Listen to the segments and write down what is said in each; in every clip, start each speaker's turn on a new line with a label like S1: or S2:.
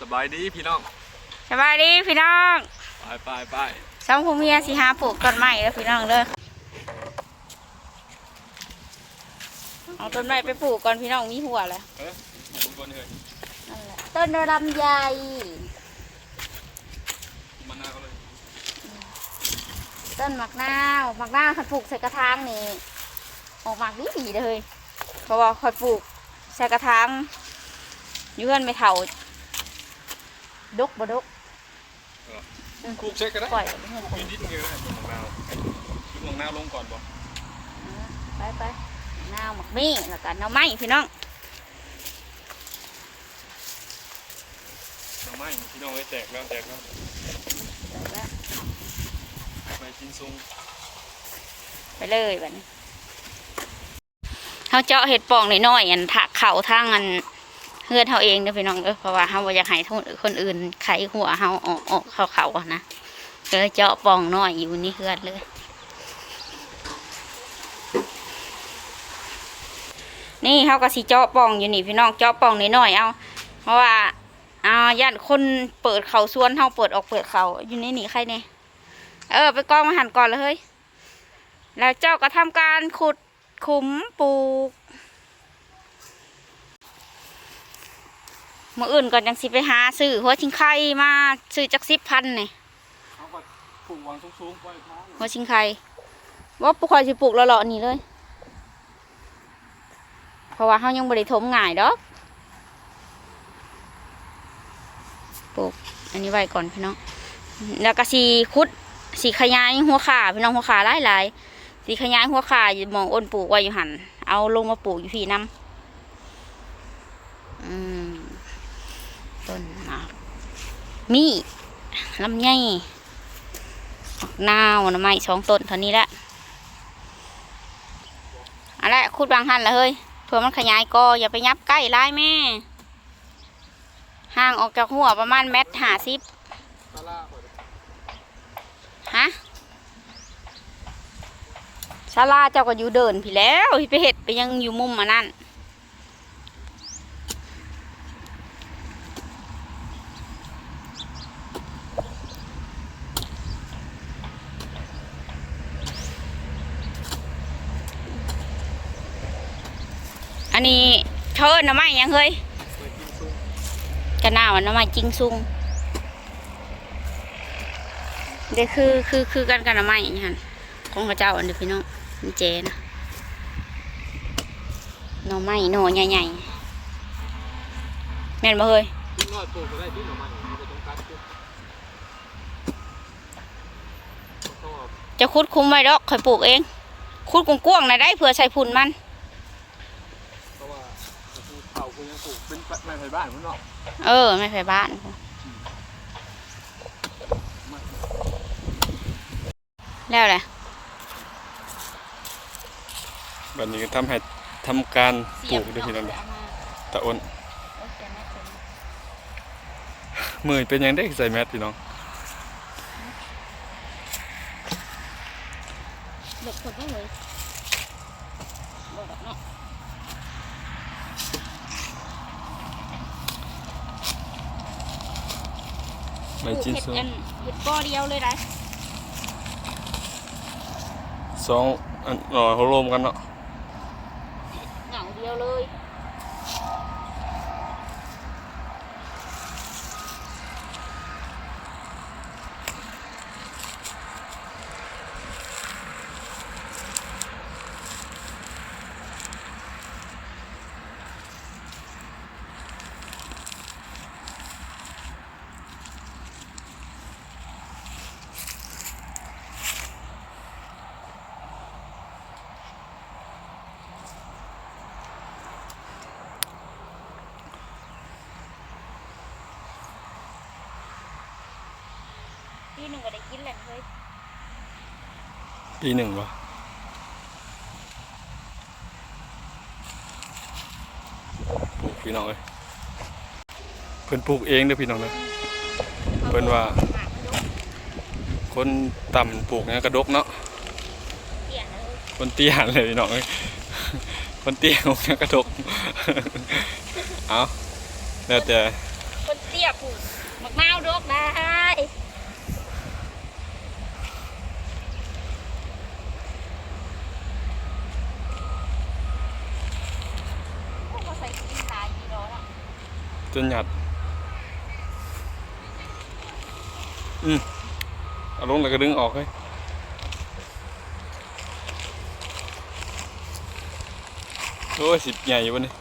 S1: สบายดีพี่น้อง
S2: สบายดีพี่น้อง
S1: ไปไปไป
S2: สองผู้เมียสิหาปลูกต้นไม้แล้วพี่น้องเด้อเอาต้นไม้ไปปลูกก่อนพี่น้องมีหัวแล้ว
S1: เอ้ยผมก่อนเลย
S2: นั่นแหละต้นลำไย
S1: มันหน้าเขาเลย
S2: ต้นหมักนาวหมักนาวคันปลูกใส่กระถางนี่ออกหมากดีดีๆเลยเพราะว่าคอยปลูกใส่กระถางอยืนไม่เท่า ดกบ่ดก
S1: ปลูกเช็คก็ได้
S2: ปล่อยไปเพื่อน
S1: มีนิดเดียวได้ต้นมะนาวชุบมะนาวลงก่อนบ่
S2: ไปไปนาวหมักมี่แล้วกันเอาไม้พี่น้อง
S1: หน่อไม้พี่น้องไว้แตกแล้วแตกแล้ว
S2: ไปแล้ว
S1: ไปกินซุง
S2: ไปเลยบัดนี้เขาเจาะเห็ดปองน้อยๆอันถักเข่าทางอัน เฮือนเขาเองเด้อพี่น้องเด้อเพราะว่าเขาบ่อยากให้คนอื่นไขหัวเขาออกออกเขาเขาอะนะก็เลยเจาะปองน้อยอยู่นี่เฮือนเลย นี่เขาก็สิเจาะปองอยู่นี่พี่น้องเจาะปองน้อยๆเอา เพราะว่าอ่าย่านคนเปิดเขาสวนเขาเปิดออกเปิดเขาอยู่ในนี่ใครเนี่ยเออ ไปกองมาหันก่อนเลยเฮ้ยแล้วเจ้าก็ทำการขุดขุมปลูก มื่ออื่นก่อนจังสิไปหาซื้อหัวชิงไข่มาซื้อจักสิบพันนี่
S1: เขาก็ปลูกวางสูงๆไว้ท้อง
S2: หัวชิงไข่ว่าปลูกคอยสิปลูกและเลาะๆนี่เลย เพราะว่าเขายังบริถมง่ายดอกปลูกอันนี้ไว้ก่อนพี่น้องแล้วก็สีคุดสีขยายหัวขาพี่น้องหัวขาหลายหลายๆสีขยายหัวขาอยู่หมองอ้นปลูกไว้อยู่หันเอาลงมาปลูกอยู่พี่น้ำอืม ต้นหมากมีลำไยนาวน่อไม้สองต้นเท่านี้ละอะไรขุดบางหันละเฮ้ยเพื่อมันขยายกออย่าไปยับใกล้ร้ายแม่ ห่างออกจากหัวประมาณเมตรห้าสิบฮะศาลาเจ้าก็อยู่เดินพี่แล้วพี่ไปเห็ดไปยังอยู่มุมอันนั้น อันนี้เขาเอิ้นหน่อไม้ยังเฮ้ย
S1: ไปกินซุง
S2: กระหน่าวันน้ำมันจิงซุงเดี๋ยวคือคือคือกันกันน้ำมันอย่างนี้ฮะของพระเจ้าอันเดียวพี่น้องมันเจนะหน่อไม้หน่อใหญ่ๆแม่นบ่เฮ้ย
S1: น้อยปลูกก็ได้ที่หน่อไม้มันก็ต้องการปลูกต้องเอา
S2: จะคุดคุ้มไว้ดอกคอยปลูกเอง คุดกว้งๆหน่อยได้เผื่อใส่พุ่นมัน
S1: เพราะว่าถ้าปลูกเต่าคุณยังปลูกเป็น ไม้ไผ่บ้านมันเนาะ
S2: เออ ไม่ไฟบ้านแล้วแหละ
S1: แบบนี้ก็ทำให้ทำการปลูกด้วยพี่น้องเด้อตะอ้นมือเป็นยังได้ใส่แมสพี่น้อง
S2: เด็กคนก็เลยบ่ดอกเนาะ
S1: ใบจิน
S2: เห็ด
S1: ซุง
S2: อันเห็ดก้อเดียวเลยได้
S1: สองอันหน่อเขารวมกันเนาะ
S2: เหงาเดียวเลย พี่ หนึ่งก็ได้กินแหละเฮ้ย
S1: ปีหนึ่งวะปลูกพี่น้องเลยเพิ่นปลูกเองเด้อพี่น้องเด้อเพิ่นว่า คนต่ำปลูกเนี่ยกระดกเนาะ
S2: เปลี่ยนเลย
S1: คนเตี้ยเลยพี่น้องเอ้ยคนเตี้ยปลูกเนี่ยกระดกเอาแล้วแต่
S2: คนเตี้ยผูกมะนาวดอกได้โอ้มาใส่กินตายกี่ร้อนอะ
S1: จนหยัด อืมเอาลงแล้วก็ดึงออกเลยโอ้ยสิบใหญ่อยู่วะนี่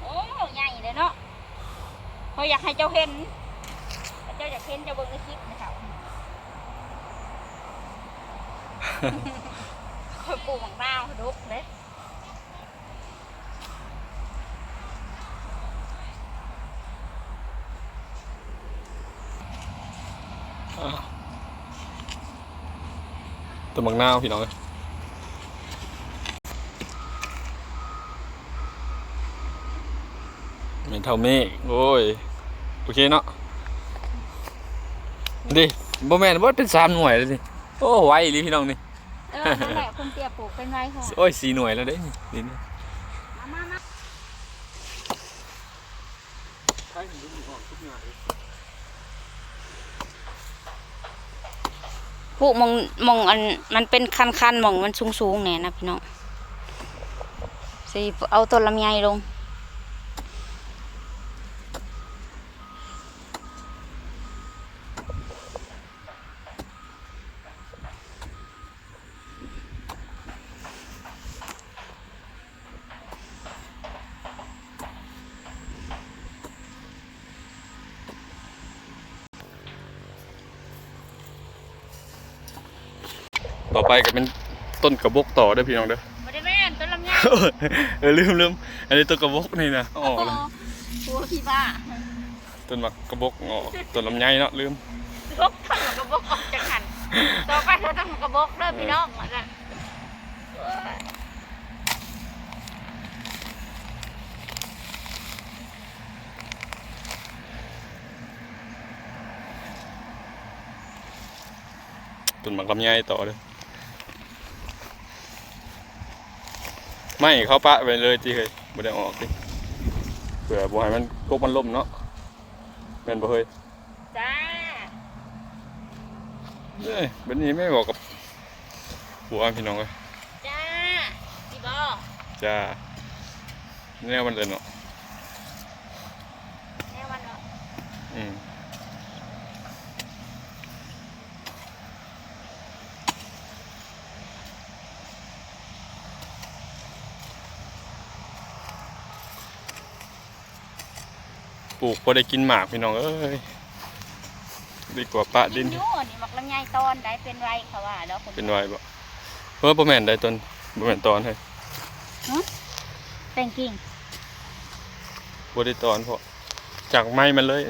S2: โอ้ใหญ่เลยเนาะเขาอยากให้เจ้าเห็น เจ้าอยากเห็นเจ้าเบิ่งในคลิปนะครับคอยปลูกหมังนาวดุกเลย
S1: ตัวมักนาวพี่น้องเอ้ยเหม็นเท่าเมฆโอ้ย โอเคเนาะดิบ่แม่นบ่เป็นสามหน่วยแล้วนี่โอ้ไวอีหลีพี่น้องนี่
S2: เออนั่นแหละคนเตี้ยปลูกเป็นไรค่ะ
S1: โอ้ยสี่หน่วยแล้วเด้นี่นี่นี่
S2: มามามา ผู้มองมองอันมันเป็นคันคันมองมันสูงสูงเนี่ยนะพี่น้องสิเอาต้นลำไยลง
S1: ต่อไปก็เป็นต้นกระบอกต่อเด้อพี่น้องเด้อ
S2: ไม่ได้แม่นต้นลำไย
S1: เออลืมลืมอันนี้ต้นกระบอกนี่นะอ๋อแล้ว
S2: ตัวพี่บ้า
S1: ต้นมักกระบอกอ๋อต้นลำไยเนาะลืม
S2: ลบทั้งกระบอกออกจากหันต่อไปเราต้องกระบอกเด้อพี่น้องมาจ้ะ
S1: ต้นมักลำไยต่อเด้อ ไม่เขาปะไปเลยจีเคยบ่ได้ออกดิเผื่อบ่ให้มันกบมันล่มเนาะแม่นบ่เฮ้ย
S2: จ้า
S1: เอ้ยบัดนี้ไม่บอกกับผัวพี่น้องเลย
S2: จ้าพี่บอ
S1: จ้าแนวมันเลยเนาะ
S2: แน่วันเนาะ
S1: อืม ปลูกพอได้กินหมากพี่น้องเอ้ยดีกว่าปะดิน
S2: กินอยู่นี่มักลำไยตอนได้เป็นไรเขาว่าแล้วคน
S1: เป็นไวบ่เออบ่แม่นได้ต้นบ่แม่นตอนเฮ้ย
S2: แต่งกิ่ง
S1: บ่ได้ตอนเพราะจากไม้มันเลย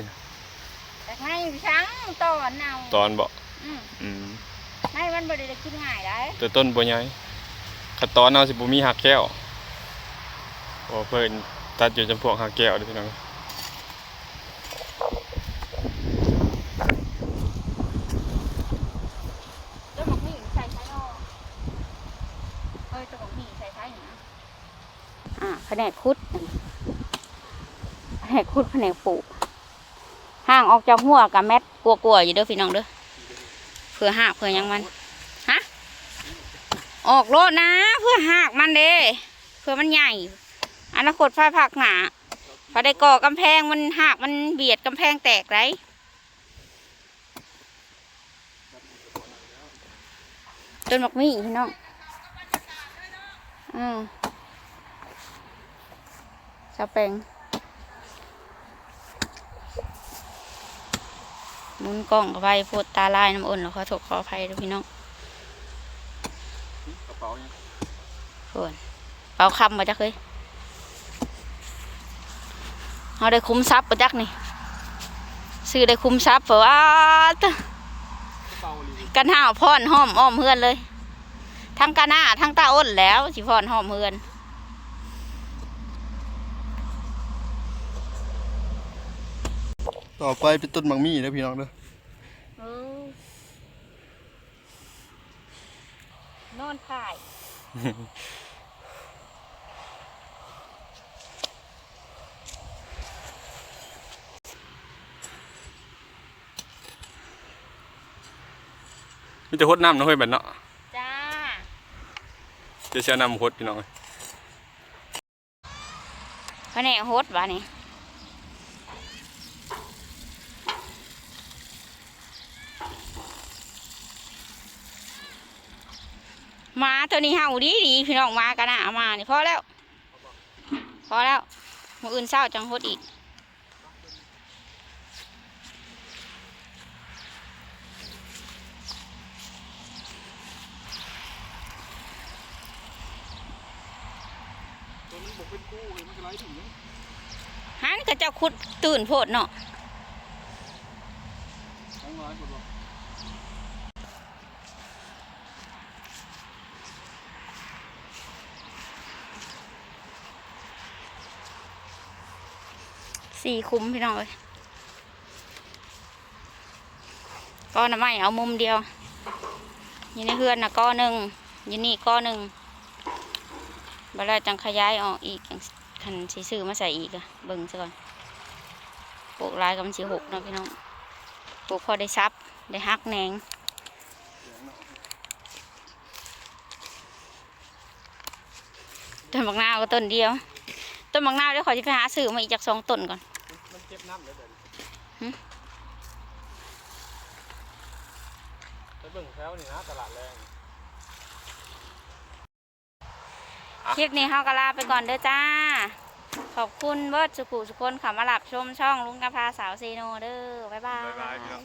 S2: แต่ให้ช้างตอนเอา
S1: ตอนบ่
S2: อืม
S1: อืม
S2: ให้มันบ่ได้กินง่ายได้
S1: แต่ต้นบ่ใหญ่คันตอนเอาสิบ่มีหักแก้วเพราะเพิ่นตัดอยู่จำพวกหักแก้วเด้อพี่น้อง
S2: ต้นหมกนี่ใส่ใช้ออกเอ้ยต้นหมกนี่ใส่ใช้อยู่นะอ่าแผนกคุดแผนกคุดแผนกปลูกห่างออกจากหัวกับแมทกลัวๆอยู่เด้อพี่น้องเด้อเพื่อหากเพื่อยังมันฮะออกโลดนะ เพื่อหากมันเด้เพื่อมันใหญ่อนาคตไฟผักหนาพอได้ก่อกำแพงมันหากมันเบียดกำแพงแตกไรต้นหมกมี่พี่น้องอืมาแปงมุนกล้องกับไปพูดตาลายน้ำอุ่นแล้วขอโทษขออภัยด้วยพี่น้อง
S1: กระเป๋ายัง
S2: เพื่อนเป่าคำมาจักเลยเอาได้คุ้มทรัพย์มาจักนี่ซื้อได้คุ้มทรัพย์เพราะว่าตะ
S1: กระเป๋าลี
S2: กันห่าวพอนห้อมอ้อมเฮือนเลย ทั้งกะหน้าทั้งตาอ้นแล้วสิพอนห้อมเฮือน
S1: ต่อไปเป็นต้นมังมี่นะพี่น้องเด้อน
S2: อนถ่าย
S1: มีแต่หดน้ำนะเฮ้ยแบบเนาะ
S2: จ้า
S1: จะเชียน้ำหดพี่น้องเลยเขา
S2: แหน่โฮดวะนี่ มาตัวนี้เห่าดีดีพี่น้องมากันนะเอามานี่พอแล้ว พอแล้วมืออื่นเศร้าจังโฮดอีก
S1: ตัวนี้บอกเป็นกู้มันจะไล่ถึงยัง
S2: หันก็เจ้าคุดตื่นโพดเนาะ
S1: ทั้งร้อยหมดบ่
S2: สี่คุ้มพี่น้องเลยก้อนน้ำไม้เอามุมเดียวยู่ในเฮือนนะก้อนหนึ่งยู่นี่ก้อนหนึ่งเวลาจังขยายออกอีกจันสีซื้อมาใส่อีกอะเบิ่งซะก่อนปลูกลายกับมันสีหกนะพี่น้องปลูกพอได้ซับได้ฮักแหนงต้นบักนาวก็ต้นเดียว ต้นบักนาวเดี๋ยวขอจะไปหาซื้อมาอีกจากสองต้นก่อน
S1: มันเก็บน้ำเลยเดี๋ยว
S2: หึ
S1: ไปเบิ่งแถวนี่นะตลาดแรง
S2: คลิปนี้เฮาก็ลาไปก่อนเด้อจ้า ขอบคุณเบิร์ดสุขุสุคนค่ะมาหลับชมช่องลุงกระพาสาวเซโนเด้อบ๊ายบาย
S1: บ๊ายบายพี่น้อง